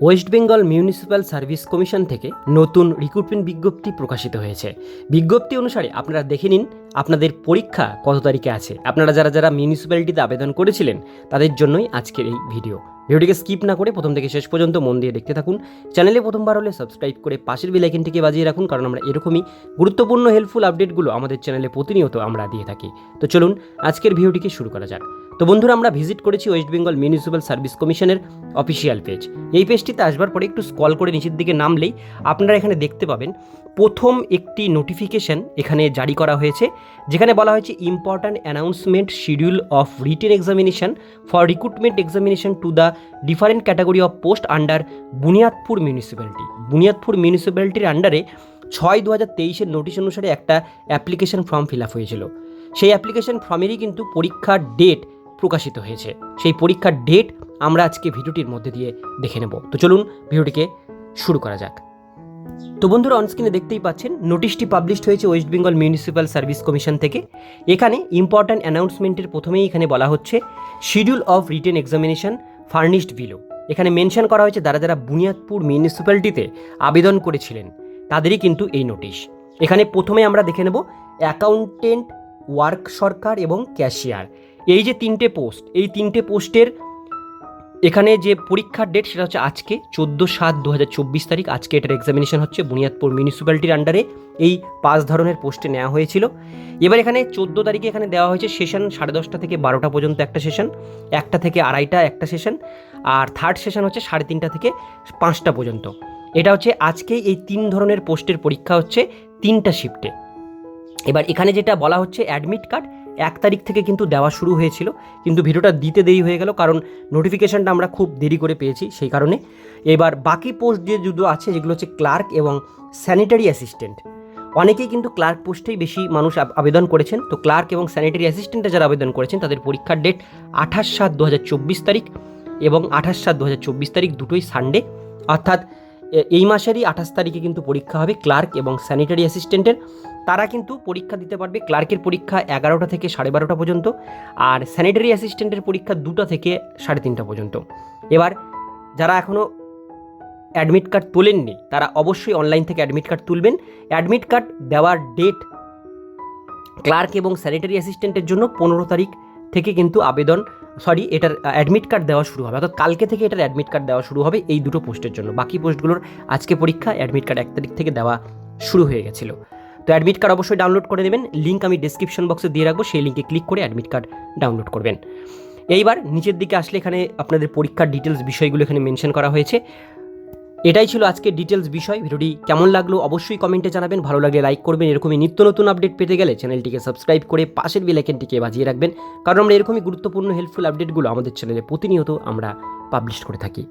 West Bengal municipal service commission থেকে নতুন recruitment বিজ্ঞপ্তি প্রকাশিত হয়েছে। বিজ্ঞপ্তি অনুসারে আপনারা দেখে নিন আপনাদের পরীক্ষা কত তারিখে আছে? আপনারা যারা যারা মিউনিসিপ্যালিটিতে আবেদন করেছিলেন, তাদের জন্যই আজকের এই ভিডিও ভিডিওটিকে স্কিপ না করে প্রথম থেকে শেষ পর্যন্ত মন দিয়ে দেখতে থাকুন। চ্যানেলে প্রথমবার হলে সাবস্ক্রাইব করে পাশের বেলাইকেনটিকে বাজিয়ে রাখুন, কারণ আমরা এরকমই গুরুত্বপূর্ণ হেল্পফুল আপডেটগুলো আমাদের চ্যানেলে প্রতিনিয়ত আমরা দিয়ে থাকি। তো চলুন, আজকের ভিডিওটিকে শুরু করা যাক। তো বন্ধুরা, আমরা ভিজিট করেছি ওয়েস্ট বেঙ্গল মিউনিসিপ্যাল সার্ভিস কমিশনের অফিসিয়াল পেজ এই পেজটিতে আসবার পরে একটু স্কল করে নিচের দিকে নামলেই আপনারা এখানে দেখতে পাবেন, প্রথম একটি নোটিফিকেশন এখানে জারি করা হয়েছে। যেখানে বলা হয়েছে important announcement schedule of written examination for recruitment examination to the different category of post under Buniadpur municipality Buniadpur মিউনিসিপ্যালিটির আন্ডারে ছয় দু হাজার তেইশের নোটিশ অনুসারে একটা অ্যাপ্লিকেশন ফর্ম ফিল আপ হয়েছিল। সেই অ্যাপ্লিকেশন ফর্মেরই কিন্তু পরীক্ষার ডেট প্রকাশিত হয়েছে। সেই পরীক্ষার ডেট আমরা আজকে ভিডিওটির মধ্যে দিয়ে দেখে নেব। তো চলুন ভিডিওটিকে শুরু করা যাক। তো বন্ধুরা অনস্ক্রিনে দেখতেই পাচ্ছেন নোটিশটি পাবলিশড হয়েছে West Bengal municipal service commission থেকে। এখানে ইম্পর্ট্যান্ট অ্যানাউন্সমেন্টের প্রথমেই এখানে বলা হচ্ছে schedule of written examination furnished below এখানে মেনশন করা হয়েছে, যারা যারা বুনিয়াদপুর মিউনিসিপ্যালিটিতে আবেদন করেছিলেন, তাদেরই কিন্তু এই নোটিশ এখানে প্রথমে আমরা দেখে নেব অ্যাকাউন্টেন্ট ওয়ার্ক সরকার এবং ক্যাশিয়ার এই যে তিনটে পোস্ট এই তিনটে পোস্টের এখানে যে পরীক্ষার ডেট সেটা হচ্ছে আজকে, চোদ্দ সাত দু তারিখ। আজকে এটার এক্সামিনেশন হচ্ছে বুনিয়াদপুর মিউনিসিপ্যালিটির আন্ডারে এই পাঁচ ধরনের পোস্টে নেওয়া হয়েছিল। এবার এখানে চোদ্দ তারিখে এখানে দেওয়া হয়েছে সেশন সাড়ে দশটা থেকে বারোটা পর্যন্ত একটা সেশন একটা থেকে আড়াইটা একটা সেশন আর থার্ড সেশন হচ্ছে সাড়ে তিনটা থেকে পাঁচটা পর্যন্ত। এটা হচ্ছে আজকে এই তিন ধরনের পোস্টের পরীক্ষা হচ্ছে তিনটা শিফটে এবার এখানে যেটা বলা হচ্ছে অ্যাডমিট কার্ড এক তারিখ থেকে কিন্তু দেওয়া শুরু হয়েছিল, কিন্তু ভিডিওটা দিতে দেরি হয়ে গেল কারণ নোটিফিকেশানটা আমরা খুব দেরি করে পেয়েছি সেই কারণে। এবার বাকি পোস্ট যে দুটো আছে, যেগুলো হচ্ছে ক্লার্ক এবং স্যানিটারি অ্যাসিস্ট্যান্ট অনেকেই কিন্তু ক্লার্ক পোস্টেই বেশি মানুষ আবেদন করেছেন। তো ক্লার্ক এবং স্যানিটারি অ্যাসিস্ট্যান্টে যারা আবেদন করেছেন, তাদের পরীক্ষার ডেট আঠাশ সাত দু তারিখ এবং আঠাশ সাত দু তারিখ দুটোই সানডে অর্থাৎ এই মাসেরই আঠাশ তারিখে কিন্তু পরীক্ষা হবে ক্লার্ক এবং স্যানিটারি অ্যাসিস্ট্যান্টের। তারা কিন্তু পরীক্ষা দিতে পারবে ক্লার্কের পরীক্ষা এগারোটা থেকে সাড়ে বারোটা পর্যন্ত আর স্যানিটারি অ্যাসিস্ট্যান্টের পরীক্ষা দুটো থেকে সাড়ে তিনটা পর্যন্ত। এবার যারা এখনও অ্যাডমিট কার্ড তোলেননি, তারা অবশ্যই অনলাইন থেকে অ্যাডমিট কার্ড তুলবেন। অ্যাডমিট কার্ড দেওয়ার ডেট ক্লার্ক এবং স্যানিটারি অ্যাসিস্ট্যান্টের জন্য পনেরো তারিখ থেকে কিন্তু আবেদন সরি এটার অ্যাডমিট কার্ড দেওয়া শুরু হবে। অর্থাৎ কালকে থেকে এটার অ্যাডমিট কার্ড দেওয়া শুরু হবে এই দুটো পোস্টের জন্য। বাকি পোস্টগুলোর আজকে পরীক্ষা অ্যাডমিট কার্ড এক তারিখ থেকে দেওয়া শুরু হয়ে গেছিল। তো অ্যাডমিট কার্ড অবশ্যই ডাউনলোড করে নেবেন। লিঙ্ক আমি ডিসক্রিপশন বক্সে দিয়ে রাখব, সেই লিঙ্কে ক্লিক করে অ্যাডমিট কার্ড ডাউনলোড করবেন। এইবার নিচের দিকে আসলে এখানে আপনাদের পরীক্ষার ডিটেলস বিষয়গুলো এখানে মেনশন করা হয়েছে। এটাই ছিল আজকের ডিটেলস বিষয়। ভিডিওটি কেমন লাগল অবশ্যই কমেন্টে জানাবেন। ভালো লাগলে লাইক করবেন। এরকমই নিত্য নতুন আপডেট পেতে গেলে চ্যানেলটিকে সাবস্ক্রাইব করে পাশের বেলাইকেনটিকে বাজিয়ে রাখবেন। কারণ আমরা এরকমই গুরুত্বপূর্ণ হেল্পফুল আপডেটগুলো আমাদের চ্যানেলে প্রতিনিয়ত আমরা পাবলিশ করে থাকি।